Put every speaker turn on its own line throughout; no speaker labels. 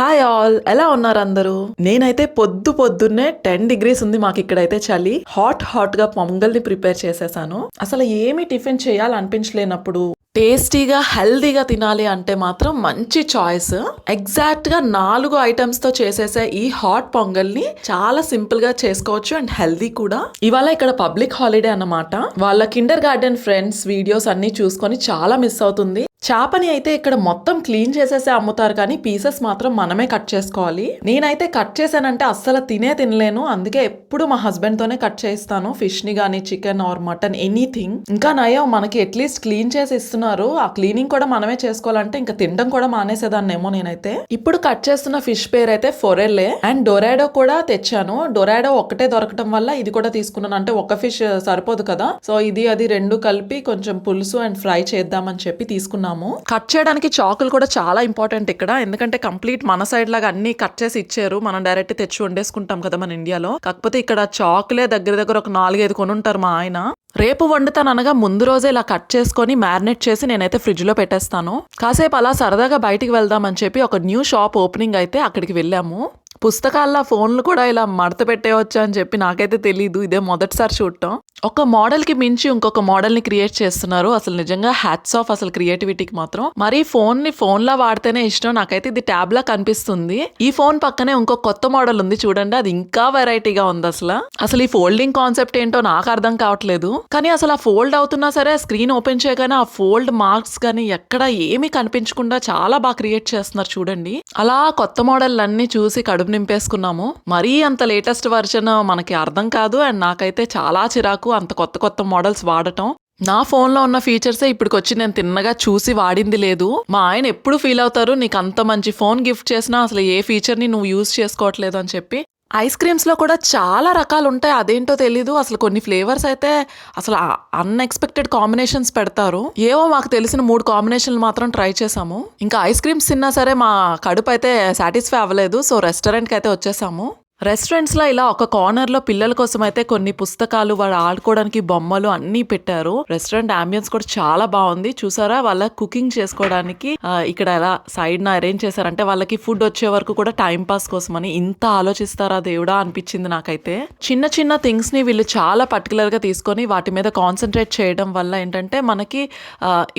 Hi all ఎలా ఉన్నారు అందరూ? నేనైతే పొద్దు పొద్దున్నే టెన్ డిగ్రీస్ ఉంది మాకు ఇక్కడైతే చలి. హాట్ హాట్గా పొంగల్ని ప్రిపేర్ చేసేసాను. అసలు ఏమి టిఫిన్ చేయాలనిపించలేనప్పుడు టేస్టీగా హెల్దీగా తినాలి అంటే మాత్రం మంచి చాయిస్ ఎగ్జాక్ట్గా నాలుగు ఐటమ్స్తో చేసేసే ఈ హాట్ పొంగల్ని చాలా సింపుల్గా చేసుకోవచ్చు అండ్ హెల్దీ కూడా. ఇవాళ ఇక్కడ పబ్లిక్ హాలిడే అన్నమాట. వాళ్ళ కిండర్ గార్డెన్ ఫ్రెండ్స్ వీడియోస్ అన్ని చూసుకొని చాలా మిస్ అవుతుంది. చేపని అయితే ఇక్కడ మొత్తం క్లీన్ చేసేసి అమ్ముతారు కానీ పీసెస్ మాత్రం మనమే కట్ చేసుకోవాలి. నేనైతే కట్ చేశానంటే అస్సలు తినే తినలేను. అందుకే ఎప్పుడు మా హస్బెండ్ తోనే కట్ చేస్తాను ఫిష్ని కానీ చికెన్ ఆర్ మటన్ ఎనీథింగ్. ఇంకా నయం మనకి అట్లీస్ట్ క్లీన్ చేసి ఇస్తున్నారు. ఆ క్లీనింగ్ కూడా మనమే చేసుకోవాలంటే ఇంకా తినడం కూడా మానేసేదాన్నేమో నేనైతే. ఇప్పుడు కట్ చేస్తున్న ఫిష్ పేరు అయితే ఫొరెల్లే. అండ్ డొరాడో కూడా తెచ్చాను. డొరాడో ఒకటే దొరకటం వల్ల ఇది కూడా తీసుకున్నాను. అంటే ఒక ఫిష్ సరిపోదు కదా. సో ఇది అది రెండు కలిపి కొంచెం పులుసు అండ్ ఫ్రై చేద్దామని చెప్పి తీసుకున్నాను. తీసుకున్నాము కట్ చేయడానికి చాకులు కూడా చాలా ఇంపార్టెంట్ ఇక్కడ. ఎందుకంటే కంప్లీట్ మన సైడ్ లాగా అన్ని కట్ చేసి ఇచ్చారు. మనం డైరెక్ట్ తెచ్చి వండేసుకుంటాం కదా మన ఇండియాలో కాకపోతే ఇక్కడ చాకులే దగ్గర దగ్గర ఒక నాలుగైదు కొని ఉంటారు మా ఆయన. రేపు వండుతాను అనగా ముందు రోజే ఇలా కట్ చేసుకొని మ్యారినేట్ చేసి నేనైతే ఫ్రిడ్జ్లో పెట్టేస్తాను. కాసేపు అలా సరదాగా బయటికి వెళ్దామని చెప్పి ఒక న్యూ షాప్ ఓపెనింగ్ అయితే అక్కడికి వెళ్ళాము. పుస్తకాల్లో ఫోన్లు కూడా ఇలా మడత పెట్టేయచ్చు అని చెప్పి నాకైతే తెలీదు. ఇదే మొదటిసారి చూడటం. ఒక మోడల్కి మించి ఇంకొక మోడల్ని క్రియేట్ చేస్తున్నారు. అసలు నిజంగా హ్యాట్స్ ఆఫ్ అసలు క్రియేటివిటీకి మాత్రం. మరి ఫోన్ని ఫోన్ లా వాడితేనే ఇష్టం. నాకైతే ఇది ట్యాబ్లా కనిపిస్తుంది. ఈ ఫోన్ పక్కనే ఇంకో కొత్త మోడల్ ఉంది చూడండి. అది ఇంకా వెరైటీగా ఉంది అసలు. అసలు ఈ ఫోల్డింగ్ కాన్సెప్ట్ ఏంటో నాకు అర్థం కావట్లేదు. కానీ అసలు ఆ ఫోల్డ్ అవుతున్నా సరే స్క్రీన్ ఓపెన్ చేయగానే ఆ ఫోల్డ్ మార్క్స్ కానీ ఎక్కడ ఏమీ కనిపించకుండా చాలా బాగా క్రియేట్ చేస్తున్నారు చూడండి. అలా కొత్త మోడల్ అన్ని చూసి కడుపు నింపేసుకున్నాము. మరీ అంత లేటెస్ట్ వర్షన్ మనకి అర్థం కాదు అండ్ నాకైతే చాలా చిరాకు అంత కొత్త కొత్త మోడల్స్ వాడటం. నా ఫోన్లో ఉన్న ఫీచర్సే ఇప్పటికి వచ్చి నేను తిన్నగా చూసి వాడింది లేదు. మా ఆయన ఎప్పుడు ఫీల్ అవుతారు నీకు అంత మంచి ఫోన్ గిఫ్ట్ చేసినా అసలు ఏ ఫీచర్ని నువ్వు యూజ్ చేసుకోవట్లేదు అని చెప్పి. ఐస్ క్రీమ్స్లో కూడా చాలా రకాలు ఉంటాయి అదేంటో తెలీదు. అసలు కొన్ని ఫ్లేవర్స్ అయితే అసలు అన్ఎక్స్పెక్టెడ్ కాంబినేషన్స్ పెడతారు. ఏవో మాకు తెలిసిన మూడు కాంబినేషన్లు మాత్రం ట్రై చేసాము ఇంకా ఐస్ క్రీమ్స్ తిన్నా సరే మా కడుపు అయితే సాటిస్ఫై అవ్వలేదు. సో రెస్టారెంట్కి అయితే వచ్చేసాము. రెస్టారెంట్స్లో ఇలా ఒక కార్నర్లో పిల్లల కోసం అయితే కొన్ని పుస్తకాలు వాళ్ళు ఆడుకోవడానికి బొమ్మలు అన్ని పెట్టారు. రెస్టారెంట్ అంబియన్స్ కూడా చాలా బాగుంది. చూసారా? వాళ్ళ కుకింగ్ చేసుకోవడానికి ఇక్కడ ఎలా సైడ్ న అరేంజ్ చేశారంటే వాళ్ళకి ఫుడ్ వచ్చే వరకు కూడా టైం పాస్ కోసం అని ఇంత ఆలోచిస్తారా దేవుడా అనిపించింది నాకైతే. చిన్న చిన్న థింగ్స్ని వీళ్ళు చాలా పర్టికులర్గా తీసుకొని వాటి మీద కాన్సన్ట్రేట్ చేయడం వల్ల ఏంటంటే మనకి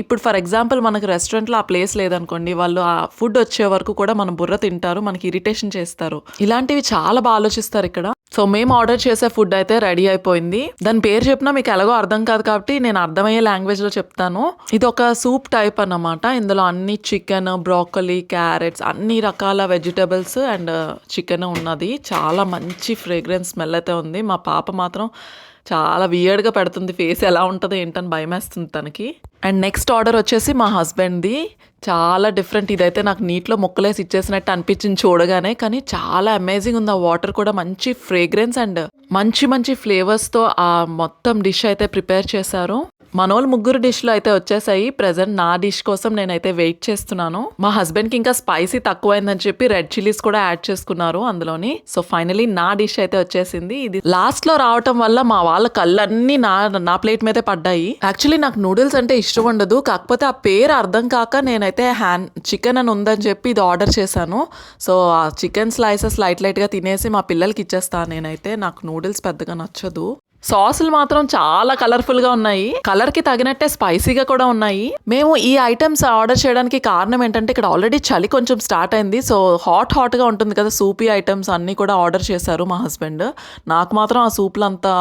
ఇప్పుడు ఫర్ ఎగ్జాంపుల్ మనకి రెస్టారెంట్లో ఆ ప్లేస్ లేదనుకోండి వాళ్ళు ఆ ఫుడ్ వచ్చే వరకు కూడా మన బుర్ర తింటారు మనకి ఇరిటేషన్ చేస్తారు. ఇలాంటివి చాలా ఆలోచిస్తారు ఇక్కడ. సో మేము ఆర్డర్ చేసే ఫుడ్ అయితే రెడీ అయిపోయింది. దాని పేరు చెప్పినా మీకు ఎలాగో అర్థం కాదు కాబట్టి నేను అర్థమయ్యే లాంగ్వేజ్లో చెప్తాను. ఇది ఒక సూప్ టైప్ అన్నమాట. ఇందులో అన్ని చికెన్ బ్రోకలీ క్యారెట్స్ అన్ని రకాల వెజిటబుల్స్ అండ్ చికెన్ ఉన్నది. చాలా మంచి ఫ్రేగ్రెన్స్ స్మెల్ అయితే ఉంది. మా పాప మాత్రం చాలా వియర్డ్గా పెడుతుంది. ఫేస్ ఎలా ఉంటుందో ఏంటని భయమేస్తుంది తనకి. అండ్ నెక్స్ట్ ఆర్డర్ వచ్చేసి మా హస్బెండ్ది చాలా డిఫరెంట్ ఇదైతే నాకు నీటిలో ముక్కలేసి ఇచ్చేసినట్టు అనిపించింది చూడగానే. కానీ చాలా అమేజింగ్ ఉంది. ఆ వాటర్ కూడా మంచి ఫ్రేగ్రెన్స్ అండ్ మంచి మంచి ఫ్లేవర్స్తో ఆ మొత్తం డిష్ అయితే ప్రిపేర్ చేశారు. మనోళ్ళు ముగ్గురు డిష్లు అయితే వచ్చేసాయి. ప్రజెంట్ నా డిష్ కోసం నేనైతే వెయిట్ చేస్తున్నాను. మా హస్బెండ్కి ఇంకా స్పైసీ తక్కువైందని చెప్పి రెడ్ చిల్లీస్ కూడా యాడ్ చేసుకున్నారు అందులోని. సో ఫైనలీ నా డిష్ అయితే వచ్చేసింది. ఇది లాస్ట్లో రావటం వల్ల మా వాళ్ళ కళ్ళన్నీ నా నా ప్లేట్ మీదే పడ్డాయి. యాక్చువల్లీ నాకు నూడిల్స్ అంటే ఇష్టం ఉండదు. కాకపోతే ఆ పేరు అర్థం కాక నేనైతే హ్యాన్ చికెన్ అని ఉందని చెప్పి ఇది ఆర్డర్ చేశాను. సో ఆ చికెన్ స్లైసెస్ లైట్ లైట్గా తినేసి మా పిల్లలకి ఇచ్చేస్తాను నేనైతే. నాకు నూడిల్స్ పెద్దగా నచ్చదు. సాసులు మాత్రం చాలా కలర్ఫుల్గా ఉన్నాయి. కలర్కి తగినట్టే స్పైసీగా కూడా ఉన్నాయి. మేము ఈ ఐటమ్స్ ఆర్డర్ చేయడానికి కారణం ఏంటంటే ఇక్కడ ఆల్రెడీ చలి కొంచెం స్టార్ట్ అయింది. సో హాట్ హాట్గా ఉంటుంది కదా సూపీ ఐటమ్స్ అన్ని కూడా ఆర్డర్ చేశారు మా హస్బెండ్ నాకు మాత్రం ఆ సూప్లు అంతా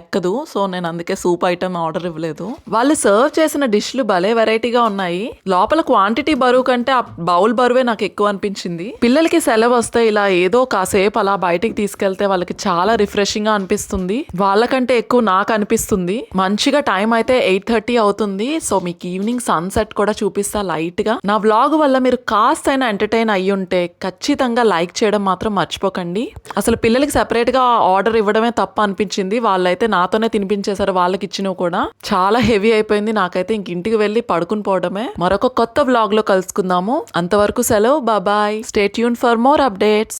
ఎక్కదు. సో నేను అందుకే సూప్ ఐటమ్ ఆర్డర్ ఇవ్వలేదు. వాళ్ళు సర్వ్ చేసిన డిష్లు భలే వెరైటీగా ఉన్నాయి. లోపల క్వాంటిటీ బరువు కంటే ఆ బౌల్ బరువే నాకు ఎక్కువ అనిపించింది. పిల్లలకి సెలవు వస్తే ఇలా ఏదో కాసేపు అలా బయటికి తీసుకెళ్తే వాళ్ళకి చాలా రిఫ్రెషింగ్గా అనిపిస్తుంది. వాళ్ళకంటే ఎక్కువ నాకు అనిపిస్తుంది. మంచిగా టైం అయితే ఎయిట్ థర్టీ అవుతుంది. సో మీకు ఈవినింగ్ సన్సెట్ కూడా చూపిస్తా లైట్గా నా వ్లాగ్ వల్ల మీరు కాస్త అయినా ఎంటర్టైన్ అయ్యి ఉంటే ఖచ్చితంగా లైక్ చేయడం మాత్రం మర్చిపోకండి. అసలు పిల్లలకి సెపరేట్గా ఆర్డర్ ఇవ్వడమే తప్ప అనిపించింది. వాళ్ళైతే నాతోనే తినిపించేశారు వాళ్ళకి ఇచ్చినవి కూడా. చాలా హెవీ అయిపోయింది. నాకైతే ఇంక ఇంటికి వెళ్ళి పడుకుని పోవడమే. మరొక కొత్త వ్లాగ్లో కలుసుకుందాము. అంతవరకు సెలవు. బాబాయ్ state Yoon for more updates